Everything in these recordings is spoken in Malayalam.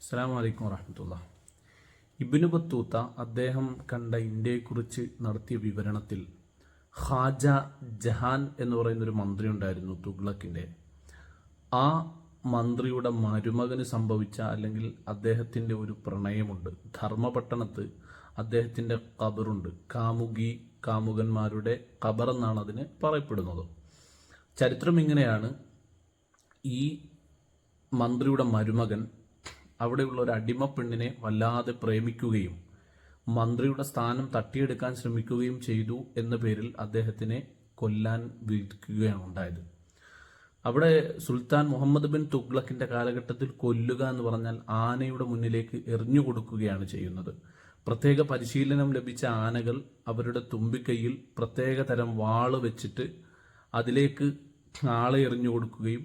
അസ്സാം വലൈക്കും വാഹമത്തുള്ള ഇബിനു ബത്തൂത്ത അദ്ദേഹം കണ്ട ഇന്ത്യയെക്കുറിച്ച് നടത്തിയ വിവരണത്തിൽ ഖാജ ജഹാൻ എന്ന് പറയുന്ന ഒരു മന്ത്രി ഉണ്ടായിരുന്നു തുഗ്ലക്കിന്റെ. ആ മന്ത്രിയുടെ മരുമകന് സംഭവിച്ച അല്ലെങ്കിൽ അദ്ദേഹത്തിന്റെ ഒരു പ്രണയമുണ്ട്. ധർമ്മപട്ടണത്ത് അദ്ദേഹത്തിന്റെ ഖബറുണ്ട്. കാമുകി കാമുകന്മാരുടെ കബറെന്നാണ് അതിന് പറയപ്പെടുന്നത്. ചരിത്രം ഇങ്ങനെയാണ്. ഈ മന്ത്രിയുടെ മരുമകൻ അവിടെയുള്ള ഒരു അടിമ പെണ്ണിനെ വല്ലാതെ പ്രേമിക്കുകയും മന്ത്രിയുടെ സ്ഥാനം തട്ടിയെടുക്കാൻ ശ്രമിക്കുകയും ചെയ്തു എന്ന പേരിൽ അദ്ദേഹത്തിനെ കൊല്ലാൻ വിധിക്കുകയാണ് ഉണ്ടായത്. അവിടെ സുൽത്താൻ മുഹമ്മദ് ബിൻ തുഗ്ലക്കിന്റെ കാലഘട്ടത്തിൽ കൊല്ലുക എന്ന് പറഞ്ഞാൽ ആനയുടെ മുന്നിലേക്ക് എറിഞ്ഞു കൊടുക്കുകയാണ് ചെയ്യുന്നത്. പ്രത്യേക പരിശീലനം ലഭിച്ച ആനകൾ അവരുടെ തുമ്പിക്കൈയിൽ പ്രത്യേക തരം വാൾ വെച്ചിട്ട് അതിലേക്ക് ആളെ എറിഞ്ഞു കൊടുക്കുകയും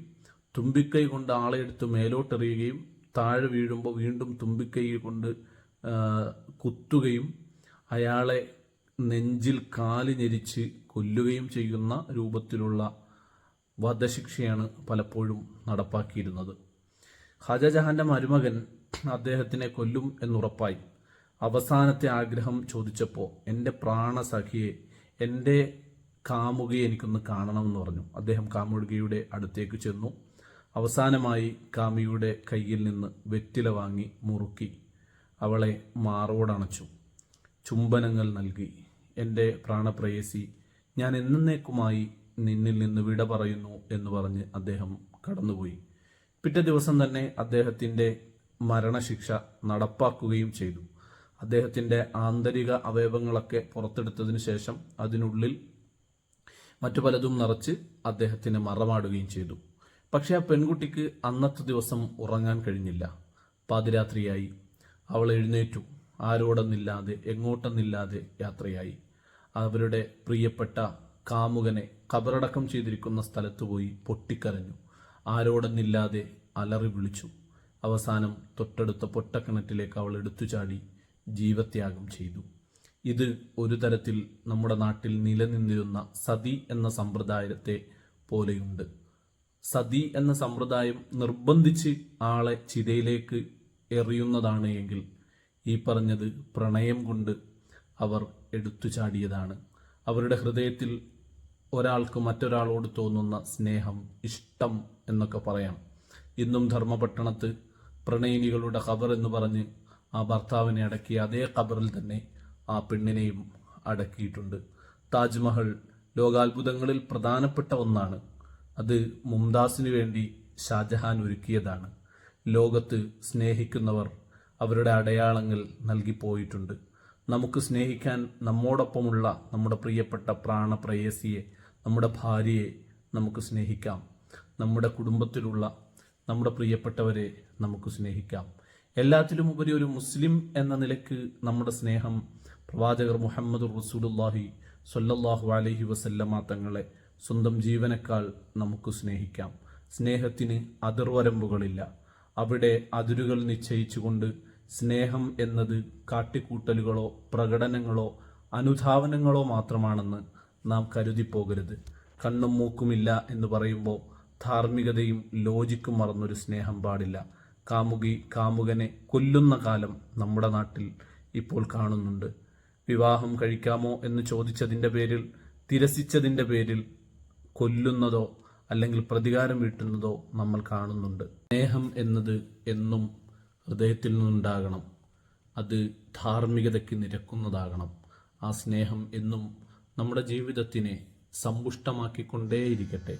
തുമ്പിക്കൈ കൊണ്ട് ആളെ എടുത്ത് മേലോട്ടെറിയുകയും താഴെ വീഴുമ്പോൾ വീണ്ടും തുമ്പിക്കൈ കൊണ്ട് കുത്തുകയും അയാളെ നെഞ്ചിൽ കാൽ ഞെരിച്ച് കൊല്ലുകയും ചെയ്യുന്ന രൂപത്തിലുള്ള വധശിക്ഷയാണ് പലപ്പോഴും നടപ്പാക്കിയിരുന്നത്. ഖാജജഹാന്റെ മരുമകൻ അദ്ദേഹത്തിനെ കൊല്ലും എന്നുറപ്പായി. അവസാനത്തെ ആഗ്രഹം ചോദിച്ചപ്പോൾ എന്റെ പ്രാണസഖിയെ എന്റെ കാമുകയെ എനിക്കൊന്ന് കാണണമെന്ന് പറഞ്ഞു. അദ്ദേഹം കാമുകിയുടെ അടുത്തേക്ക് ചെന്നു. അവസാനമായി കാമിയുടെ കയ്യിൽ നിന്ന് വെറ്റില വാങ്ങി മുറുക്കി അവളെ മാറോടണച്ചു. ചുംബനങ്ങൾ നൽകി. എന്റെ പ്രാണപ്രേയസി ഞാൻ എന്നേക്കുമായി നിന്നിൽ നിന്ന് വിട പറയുന്നു എന്ന് പറഞ്ഞ് അദ്ദേഹം കടന്നുപോയി. പിറ്റേ ദിവസം തന്നെ അദ്ദേഹത്തിന്റെ മരണശിക്ഷ നടപ്പാക്കുകയും ചെയ്തു. അദ്ദേഹത്തിന്റെ ആന്തരിക അവയവങ്ങളൊക്കെ പുറത്തെടുത്തതിന് ശേഷം അതിനുള്ളിൽ മറ്റു പലതും നിറച്ച് അദ്ദേഹത്തിന് മറമാടുകയും ചെയ്തു. പക്ഷെ ആ പെൺകുട്ടിക്ക് അന്നത്തെ ദിവസം ഉറങ്ങാൻ കഴിഞ്ഞില്ല. പാതിരാത്രിയായി. അവൾ എഴുന്നേറ്റു. ആരോടെന്നില്ലാതെ എങ്ങോട്ടെന്നില്ലാതെ യാത്രയായി. അവരുടെ പ്രിയപ്പെട്ട കാമുകനെ കബറടക്കം ചെയ്തിരിക്കുന്ന സ്ഥലത്ത് പോയി പൊട്ടിക്കരഞ്ഞു. ആരോടെന്നില്ലാതെ അലറി വിളിച്ചു. അവസാനം തൊട്ടടുത്ത പൊട്ടക്കിണറ്റിലേക്ക് അവൾ എടുത്തു ചാടി ജീവത്യാഗം ചെയ്തു. ഇത് ഒരു തരത്തിൽ നമ്മുടെ നാട്ടിൽ നിലനിന്നിരുന്ന സതി എന്ന സമ്പ്രദായത്തെ പോലെയുണ്ട്. സതി എന്ന സമ്പ്രദായം നിർബന്ധിച്ച് ആളെ ചിതയിലേക്ക് എറിയുന്നതാണ് എങ്കിൽ ഈ പറഞ്ഞത് പ്രണയം കൊണ്ട് അവർ എടുത്തു ചാടിയതാണ്. അവരുടെ ഹൃദയത്തിൽ ഒരാൾക്ക് മറ്റൊരാളോട് തോന്നുന്ന സ്നേഹം ഇഷ്ടം എന്നൊക്കെ പറയാം. ഇന്നും ധർമ്മപട്ടണത്ത് പ്രണയിനികളുടെ ഖബർ എന്ന് പറഞ്ഞ് ആ ഭർത്താവിനെ അടക്കിയ അതേ ഖബറിൽ തന്നെ ആ പെണ്ണിനെയും അടക്കിയിട്ടുണ്ട്. താജ്മഹൽ ലോകാത്ഭുതങ്ങളിൽ പ്രധാനപ്പെട്ട ഒന്നാണ്. അത് മുംതാസിനു വേണ്ടി ഷാജഹാൻ ഒരുക്കിയതാണ്. ലോകത്ത് സ്നേഹിക്കുന്നവർ അവരുടെ അടയാളങ്ങൾ നൽകിപ്പോയിട്ടുണ്ട്. നമുക്ക് സ്നേഹിക്കാൻ നമ്മോടൊപ്പമുള്ള നമ്മുടെ പ്രിയപ്പെട്ട പ്രാണപ്രേയസിയെ നമ്മുടെ ഭാര്യയെ നമുക്ക് സ്നേഹിക്കാം. നമ്മുടെ കുടുംബത്തിലുള്ള നമ്മുടെ പ്രിയപ്പെട്ടവരെ നമുക്ക് സ്നേഹിക്കാം. എല്ലാത്തിലും ഉപരി ഒരു മുസ്ലിം എന്ന നിലയ്ക്ക് നമ്മുടെ സ്നേഹം പ്രവാചകർ മുഹമ്മദ് റസൂലുല്ലാഹി സ്വല്ലല്ലാഹു അലൈഹി വസല്ലമ തങ്ങളെ സ്വന്തം ജീവനേക്കാൾ നമുക്ക് സ്നേഹിക്കാം. സ്നേഹത്തിന് അതിർവരമ്പുകളില്ല. അവിടെ അതിരുകൾ നിശ്ചയിച്ചുകൊണ്ട് സ്നേഹം എന്നത് കാട്ടിക്കൂട്ടലുകളോ പ്രകടനങ്ങളോ അനുധാവനങ്ങളോ മാത്രമാണെന്ന് നാം കരുതിപ്പോകരുത്. കണ്ണും മൂക്കുമില്ല എന്ന് പറയുമ്പോൾ ധാർമ്മികതയും ലോജിക്കും മറന്നൊരു സ്നേഹം പാടില്ല. കാമുകി കാമുകനെ കൊല്ലുന്ന കാലം നമ്മുടെ നാട്ടിൽ ഇപ്പോൾ കാണുന്നുണ്ട്. വിവാഹം കഴിക്കാമോ എന്ന് ചോദിച്ചതിന്റെ പേരിൽ തിരസിച്ചതിന്റെ പേരിൽ കൊല്ലുന്നതോ അല്ലെങ്കിൽ പ്രതികാരം വീട്ടുന്നതോ നമ്മൾ കാണുന്നുണ്ട്. സ്നേഹം എന്നത് എന്നും ഹൃദയത്തിൽ നിന്നുണ്ടാകണം. അത് ധാർമ്മികതയ്ക്ക് നിരക്കുന്നതാകണം. ആ സ്നേഹം എന്നും നമ്മുടെ ജീവിതത്തിനെ സമ്പുഷ്ടമാക്കിക്കൊണ്ടേയിരിക്കട്ടെ.